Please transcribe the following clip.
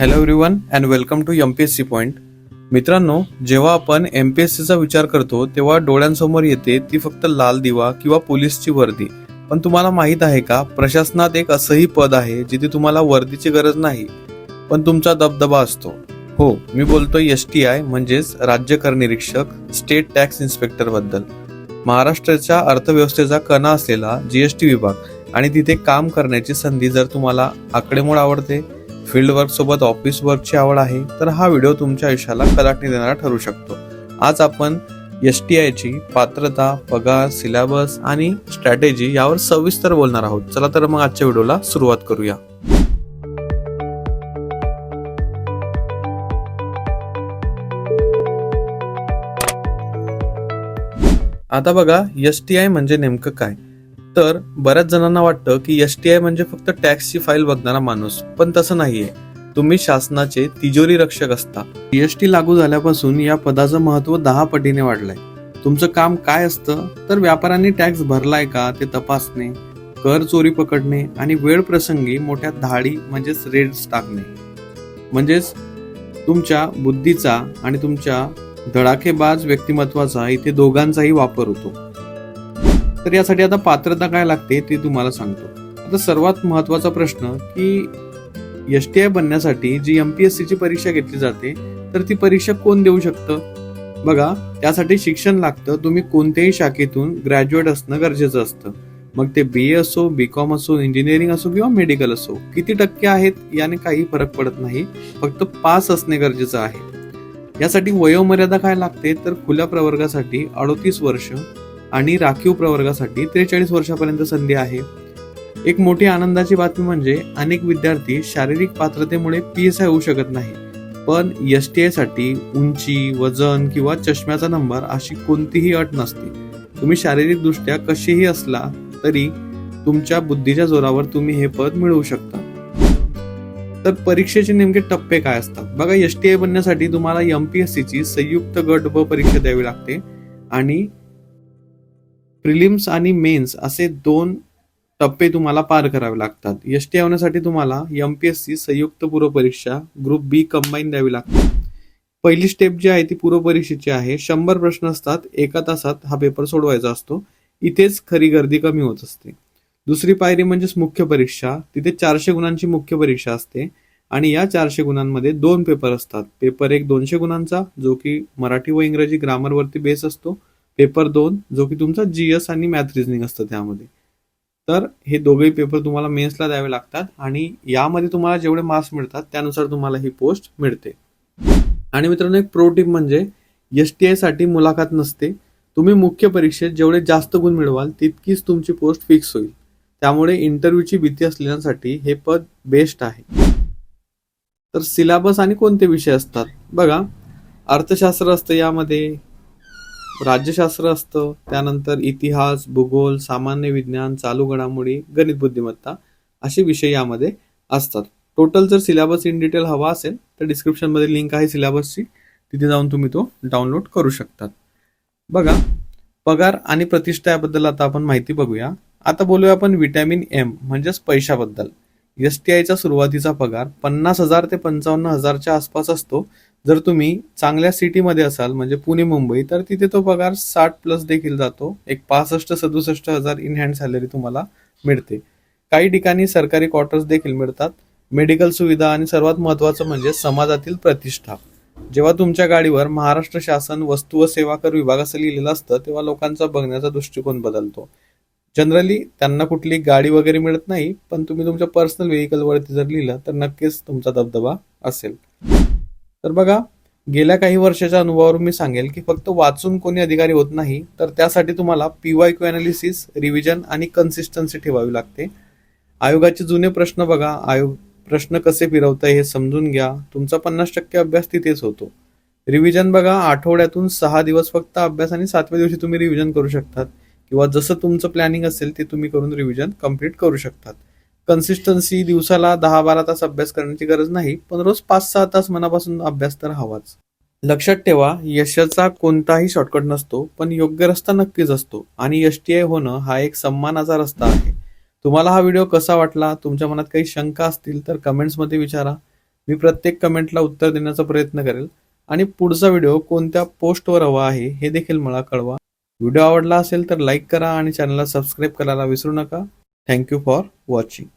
Hello everyone and welcome to M P S C point मित्रांनो जेव्हा आपण M P S सीचा विचार करतो तेव्हा डोळ्यांसमोर येते ती फक्त लाल दिवा किंवा पोलीसची वर्दी. पण तुम्हाला माहीत आहे का प्रशासनात एक असंही पद आहे जिथे तुम्हाला वर्दीची गरज नाही पण तुमचा दबदबा असतो. हो मी बोलतो एस टी आय म्हणजेच राज्य कर निरीक्षक स्टेट टॅक्स इन्स्पेक्टरबद्दल. महाराष्ट्राच्या अर्थव्यवस्थेचा कणा असलेला जी एस टी विभाग आणि तिथे काम करण्याची संधी जर तुम्हाला आकडेमोड आवडते फील्ड वर्क सोबत ऑफिस वर्कची आवड आहे तर हा व्हिडिओ तुमच्या आयुष्याला कलाटणी देणारा ठरू शकतो. आज आपण एस टी आयची पात्रता पगार सिलेबस आणि स्ट्रॅटेजी यावर सविस्तर बोलणार आहोत. चला तर मग आजच्या व्हिडिओला सुरुवात करूया. आता बघा एस टी आय म्हणजे नेमकं काय? तर बऱ्याच जणांना वाटतं की एस टी आय म्हणजे फक्त टॅक्सची फाईल बघणारा माणूस पण तसं नाहीये. तुम्ही शासनाचे तिजोरी रक्षक असता. जीएसटी लागू झाल्यापासून या पदाचं महत्त्व दहा पटीने वाढलंय. तुमचं काम काय असतं? तर व्यापाऱ्यांनी टॅक्स भरलाय का ते तपासणे कर चोरी पकडणे आणि वेळ प्रसंगी मोठ्या धाडी म्हणजेच रेड्स टाकणे. म्हणजेच तुमच्या बुद्धीचा आणि तुमच्या धडाकेबाज व्यक्तिमत्वाचा इथे दोघांचाही वापर होतो. तर यासाठी आता पात्रता काय लागते ते तुम्हाला सांगतो. आता सर्वात महत्त्वाचा प्रश्न की एस टी आय बनण्यासाठी जी एम पी एस ची परीक्षा घेतली जाते तर ती परीक्षा कोण देऊ शकतं? बघा त्यासाठी शिक्षण लागतं तुम्ही कोणत्याही शाखेतून ग्रॅज्युएट असणं गरजेचं असतं. मग ते बी ए असो बी कॉम असो इंजिनिअरिंग असो किंवा मेडिकल असो किती टक्के आहेत याने काही फरक पडत नाही फक्त पास असणे गरजेचं आहे. यासाठी वयोमर्यादा काय लागते? तर खुल्या प्रवर्गासाठी अडोतीस वर्ष आणि राखीव प्रवर्गासाठी त्रेचाळीस वर्षापर्यंत संधी आहे. एक मोठी आनंदाची बातमी म्हणजे अनेक विद्यार्थी शारीरिक पात्रतेमुळे पी एस आय होऊ शकत नाही पण एस टी आयसाठी उंची वजन किंवा चष्म्याचा नंबर अशी कोणतीही अट नसते. तुम्ही शारीरिकदृष्ट्या कसेही कशीही असला तरी तुमच्या बुद्धीच्या जोरावर तुम्ही हे पद मिळवू शकता. तर परीक्षेचे नेमके टप्पे काय असतात? बघा एस टी आय बनण्यासाठी तुम्हाला एम पी एस ची संयुक्त गट ब परीक्षा द्यावी लागते आणि प्रिलिम्स आणि मेन्स असे दोन टप्पे तुम्हाला पार करावे लागतात. एस टी होण्यासाठी तुम्हाला एम पी एस सी संयुक्त पूर्व परीक्षा ग्रुप बी कंबाईन द्यावी लागते. पहिली स्टेप जी आहे ती पूर्व परीक्षेची आहे. शंभर प्रश्न असतात. एका तासात हा पेपर सोडवायचा असतो. इथेच खरी गर्दी कमी होत असते. दुसरी पायरी म्हणजेच मुख्य परीक्षा. तिथे चारशे गुणांची मुख्य परीक्षा असते. आणि या चारशे गुणांमध्ये दोन पेपर असतात. पेपर एक दोनशे गुणांचा जो की मराठी व इंग्रजी ग्रामरवरती बेस असतो. पेपर दोन जो की तुमचा जीएस आणि मॅथ रिझनिंग असतं त्यामध्ये. तर हे दोघेही पेपर तुम्हाला मेन्सला द्यावे लागतात आणि यामध्ये तुम्हाला जेवढे मार्क्स मिळतात त्यानुसार तुम्हाला ही पोस्ट मिळते. आणि मित्रांनो एक प्रो टिप म्हणजे एस टी आयसाठी मुलाखत नसते. तुम्ही मुख्य परीक्षेत जेवढे जास्त गुण मिळवाल तितकीच तुमची पोस्ट फिक्स होईल. त्यामुळे इंटरव्ह्यूची भीती असलेल्यांसाठी हे पद बेस्ट आहे. तर सिलेबस आणि कोणते विषय असतात? बघा अर्थशास्त्र असतं यामध्ये. राज्यशास्त्र असतं त्यानंतर इतिहास भूगोल सामान्य विज्ञान चालू घडामोडी गणित बुद्धिमत्ता असे विषय यामध्ये असतात. टोटल जर सिलेबस इन डिटेल हवा असेल तर डिस्क्रिप्शनमध्ये लिंक आहे सिलेबसची तिथे जाऊन तुम्ही तो डाउनलोड करू शकतात. बघा पगार आणि प्रतिष्ठा याबद्दल आता आपण माहिती बघूया. आता बोलूया आपण विटॅमिन एम म्हणजेच पैशाबद्दल. एस टी आयचा सुरुवातीचा पगार पन्नास हजार ते पंचावन्न हजारच्या आसपास असतो. जर तुम्ही चांगल्या सिटीमध्ये असाल म्हणजे पुणे मुंबई तर तिथे तो पगार साठ प्लस देखील जातो. एक पासष्ट सदुसष्ट हजार इन हँड सॅलरी तुम्हाला मिळते. काही ठिकाणी सरकारी क्वार्टर्स देखील मिळतात. मेडिकल सुविधा आणि सर्वात महत्वाचं म्हणजे समाजातील प्रतिष्ठा. जेव्हा तुमच्या गाडीवर महाराष्ट्र शासन वस्तू व सेवा कर विभाग असं लिहिलेलं असतं तेव्हा लोकांचा बघण्याचा दृष्टिकोन बदलतो. जनरली त्यांना कुठली गाडी वगैरे मिळत नाही पण तुम्ही तुमच्या पर्सनल व्हेकलवरती जर लिहिलं तर नक्कीच तुमचा दबदबा असेल. तर बघा गेल्या काही वर्षाच्या अनुभवावरून मी सांगेल की फक्त वाचून कोणी अधिकारी होत नाही तर त्यासाठी तुम्हाला पीवाय क्यू अनालिसिस रिव्हिजन आणि कन्सिस्टन्सी ठेवावी लागते. आयोगाचे जुने प्रश्न बघा आयोग प्रश्न कसे फिरवताय हे समजून घ्या. तुमचा पन्नास टक्के अभ्यास तिथेच होतो. रिव्हिजन बघा आठवड्यातून सहा दिवस फक्त अभ्यास आणि सातव्या दिवशी तुम्ही रिव्हिजन करू शकतात. किंवा जसं तुमचं प्लॅनिंग असेल ते तुम्ही करून रिव्हिजन कंप्लीट करू शकतात. कन्सिस्टन्सी दिवसाला दहा बारा तास अभ्यास करण्याची गरज नाही पण रोज पाच सहा तास मनापासून अभ्यास तर हवाच. लक्षात ठेवा यशाचा कोणताही शॉर्टकट नसतो पण योग्य रस्ता नक्कीच असतो आणि यश टी आय होणं हा एक सन्मानाचा रस्ता आहे. तुम्हाला हा व्हिडिओ कसा वाटला तुमच्या मनात काही शंका असतील तर कमेंट्समध्ये विचारा. मी प्रत्येक कमेंटला उत्तर देण्याचा प्रयत्न करेल. आणि पुढचा व्हिडिओ कोणत्या पोस्टवर हवा आहे हे देखील मला कळवा. व्हिडिओ आवडला असेल तर लाईक करा आणि चॅनलला सबस्क्राईब करायला विसरू नका. Thank you for watching